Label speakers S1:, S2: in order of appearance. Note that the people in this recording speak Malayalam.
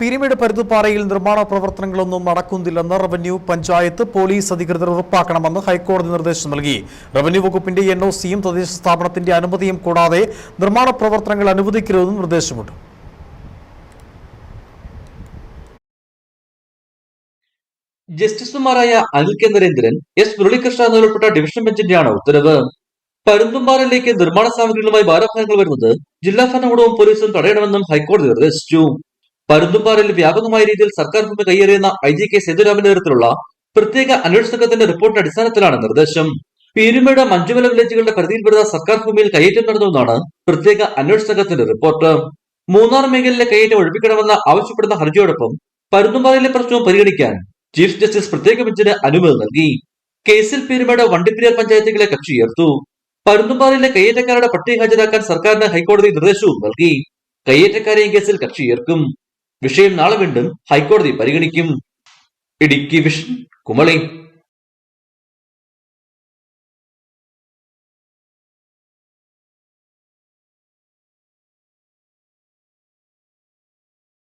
S1: പിരിമിഡ് പരുത്തുപാറയിൽ നിർമ്മാണ പ്രവർത്തനങ്ങളൊന്നും നടക്കുന്നില്ലെന്ന് റവന്യൂ പഞ്ചായത്ത് പോലീസ് അധികൃതർ ഉറപ്പാക്കണമെന്ന് ഹൈക്കോടതി നിർദ്ദേശം നൽകി. റവന്യൂ വകുപ്പിന്റെ എൻ ഒ സിയും തദ്ദേശ സ്ഥാപനത്തിന്റെ അനുമതിയും കൂടാതെ നിർമ്മാണ പ്രവർത്തനങ്ങൾ അനുവദിക്കരുതെന്നും നിർദ്ദേശമുണ്ട്.
S2: ജസ്റ്റിസുമാരായ അനിൽ കെ നരേന്ദ്രൻ എസ് മുരളീകൃഷ്ണ എന്നിവരുൾപ്പെട്ട ഡിവിഷൻ ബെഞ്ചിന്റെയാണ് ഉത്തരവ്. പരുന്തുംപാറയിലേക്ക് നിർമ്മാണ സാമഗ്രികളുമായി ഭാരവാഹനങ്ങൾ വരുന്നത് ജില്ലാ ഭരണകൂടവും പോലീസും തടയണമെന്നും ഹൈക്കോടതി നിർദ്ദേശിച്ചു. പരുന്തുംപാറയിൽ വ്യാപകമായ രീതിയിൽ സർക്കാർ ഭൂമി കൈയേറിയെന്ന ഐ ജി കെ സേതുരാമന്റെ നേതൃത്വത്തിലുള്ള പ്രത്യേക അന്വേഷണ സംഘത്തിന്റെ റിപ്പോർട്ടിന്റെ അടിസ്ഥാനത്തിലാണ് നിർദ്ദേശം. പീരുമേട് മഞ്ചുമല വില്ലേജുകളുടെ പരിധിയിൽ വരുന്ന സർക്കാർ ഭൂമിയിൽ കയ്യേറ്റം നടന്നുവെന്നാണ് പ്രത്യേക അന്വേഷണ സംഘത്തിന്റെ റിപ്പോർട്ട്. മൂന്നാർ മേഖലയിലെ കയ്യേറ്റം ഒഴിപ്പിക്കണമെന്ന് ആവശ്യപ്പെടുന്ന ഹർജിയോടൊപ്പം പരുന്തുംപാറയിലെ പ്രശ്നവും പരിഗണിക്കാൻ ചീഫ് ജസ്റ്റിസ് പ്രത്യേക ബെഞ്ചിന് അനുമതി നൽകി. കേസിൽ പീരുമേട് വണ്ടിപ്പെരിയാർ പഞ്ചായത്തുകളെ കക്ഷി ഉയർത്തു. പരുന്തുംപാറയിലെ കയ്യേറ്റക്കാരുടെ പട്ടിക ഹാജരാക്കാൻ സർക്കാരിന് ഹൈക്കോടതി നിർദ്ദേശവും നൽകി. കയ്യേറ്റക്കാരെയും കേസിൽ കക്ഷി ചേർക്കും വിഷയം നാളെ വീണ്ടും ഹൈക്കോടതി പരിഗണിക്കും. ഇടുക്കി വിഷൻ കുമളി.